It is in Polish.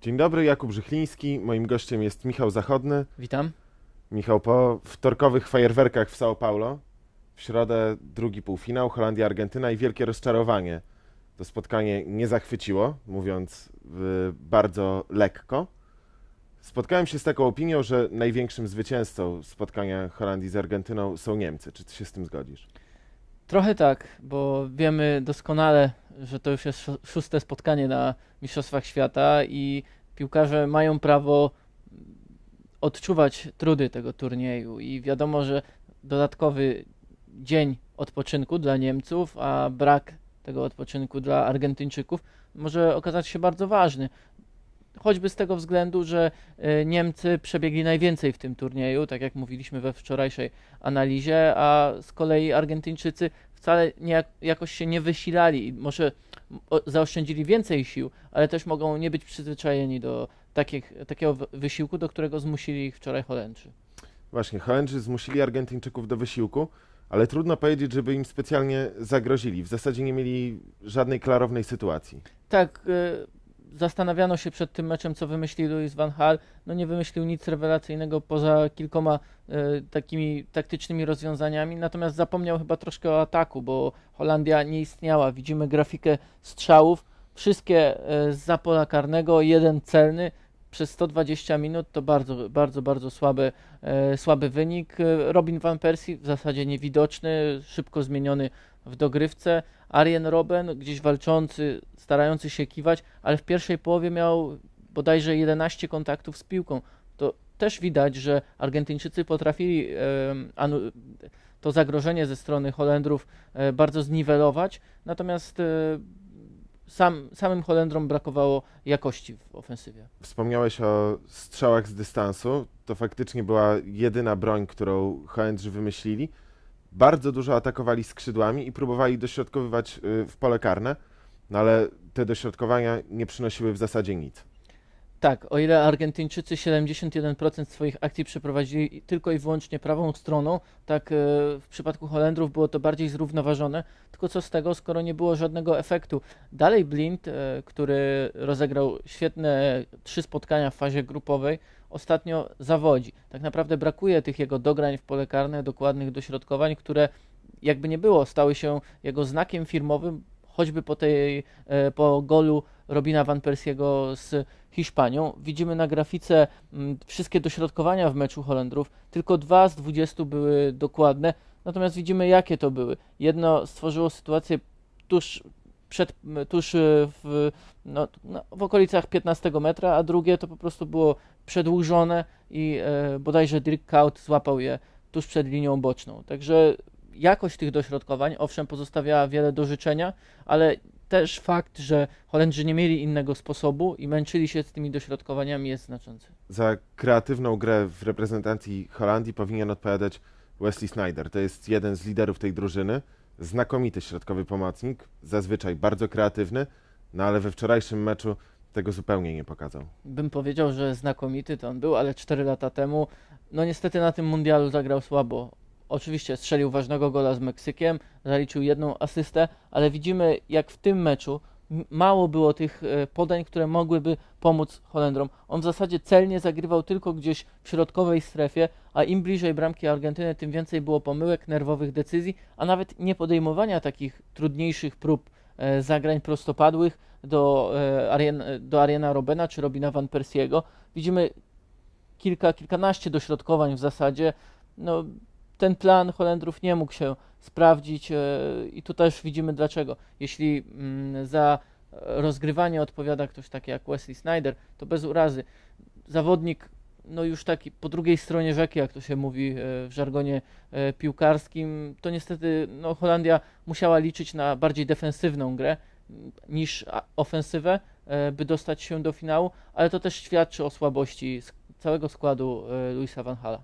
Dzień dobry, Jakub Żychliński. Moim gościem jest Michał Zachodny. Witam. Michał, po wtorkowych fajerwerkach w São Paulo, w środę drugi półfinał, Holandia-Argentyna i wielkie rozczarowanie. To spotkanie nie zachwyciło, mówiąc y, bardzo lekko. Spotkałem się z taką opinią, że największym zwycięzcą spotkania Holandii z Argentyną są Niemcy. Czy ty się z tym zgodzisz? Trochę tak, bo wiemy doskonale, że to już jest szó- szóste spotkanie na Mistrzostwach Świata i piłkarze mają prawo odczuwać trudy tego turnieju i wiadomo, że dodatkowy dzień odpoczynku dla Niemców, a brak tego odpoczynku dla Argentyńczyków może okazać się bardzo ważny. Choćby z tego względu, że e, Niemcy przebiegli najwięcej w tym turnieju, tak jak mówiliśmy we wczorajszej analizie, a z kolei Argentyńczycy wcale nie, jak- jakoś się nie wysilali może zaoszczędzili więcej sił, ale też mogą nie być przyzwyczajeni do takich, takiego wy- wysiłku, do którego zmusili ich wczoraj Holendrzy. Właśnie, Holendrzy zmusili Argentyńczyków do wysiłku, ale trudno powiedzieć, żeby im specjalnie zagrozili. W zasadzie nie mieli żadnej klarownej sytuacji. Tak, y, zastanawiano się przed tym meczem, co wymyśli Louis van Gaal. No nie wymyślił nic rewelacyjnego poza kilkoma y, takimi taktycznymi rozwiązaniami, natomiast zapomniał chyba troszkę o ataku, bo Holandia nie istniała. Widzimy grafikę strzałów, wszystkie y, z pola karnego, jeden celny. Przez 120 minut to bardzo, bardzo, bardzo słaby, e, słaby wynik. E, Robin van Persie w zasadzie niewidoczny, szybko zmieniony w dogrywce. Arjen Robben gdzieś walczący, starający się kiwać, ale w pierwszej połowie miał bodajże 11 kontaktów z piłką. To też widać, że Argentyńczycy potrafili to zagrożenie ze strony Holendrów e, bardzo zniwelować, natomiast e, sam, samym Holendrom brakowało jakości w ofensywie. Wspomniałeś o strzałach z dystansu. To faktycznie była jedyna broń, którą Holendrzy wymyślili. Bardzo dużo atakowali skrzydłami i próbowali dośrodkowywać y, w pole karne, no ale te dośrodkowania nie przynosiły w zasadzie nic. Tak, o ile Argentyńczycy 71% swoich akcji przeprowadzili tylko i wyłącznie prawą stroną, tak e, w przypadku Holendrów było to bardziej zrównoważone. Tylko co z tego, skoro nie było żadnego efektu. Dalej Blind, e, który rozegrał świetne trzy spotkania w fazie grupowej, ostatnio zawodzi. Tak naprawdę brakuje tych jego dograń w pole karne, dokładnych dośrodkowań, które jakby nie było, stały się jego znakiem firmowym, choćby po tej, e, po golu Robina Van Persiego z Hiszpanią. Widzimy na grafice mm, wszystkie dośrodkowania w meczu Holendrów. Tylko dwa z 20 były dokładne. Natomiast widzimy, jakie to były. Jedno stworzyło sytuację tuż, przed, tuż e, w, no, no, w okolicach 15 metra, a drugie to po prostu było przedłużone i e, bodajże Dirk Kuyt złapał je tuż przed linią boczną. Także jakość tych dośrodkowań, owszem, pozostawiała wiele do życzenia, ale też fakt, że Holendrzy nie mieli innego sposobu i męczyli się z tymi dośrodkowaniami jest znaczący. Za kreatywną grę w reprezentacji Holandii powinien odpowiadać Wesley Snyder. To jest jeden z liderów tej drużyny. Znakomity środkowy pomocnik, zazwyczaj bardzo kreatywny, no ale we wczorajszym meczu tego zupełnie nie pokazał. Bym powiedział, że znakomity to on był, ale 4 lata temu, no niestety na tym mundialu zagrał słabo. Oczywiście strzelił ważnego gola z Meksykiem, zaliczył jedną asystę, ale widzimy jak w tym meczu mało było tych e, podań, które mogłyby pomóc Holendrom. On w zasadzie celnie zagrywał tylko gdzieś w środkowej strefie, a im bliżej bramki Argentyny, tym więcej było pomyłek, nerwowych decyzji, a nawet nie podejmowania takich trudniejszych prób e, zagrań prostopadłych do, e, do Ariana Robena czy Robina Van Persiego. Widzimy kilka, kilkanaście dośrodkowań w zasadzie. No, ten plan Holendrów nie mógł się sprawdzić e, i tu też widzimy dlaczego. Jeśli mm, za rozgrywanie odpowiada ktoś taki jak Wesley Snyder, to bez urazy. Zawodnik no już taki po drugiej stronie rzeki, jak to się mówi e, w żargonie e, piłkarskim, to niestety no, Holandia musiała liczyć na bardziej defensywną grę m, niż ofensywę, by dostać się do finału, ale to też świadczy o słabości całego składu Luisa Van Hala.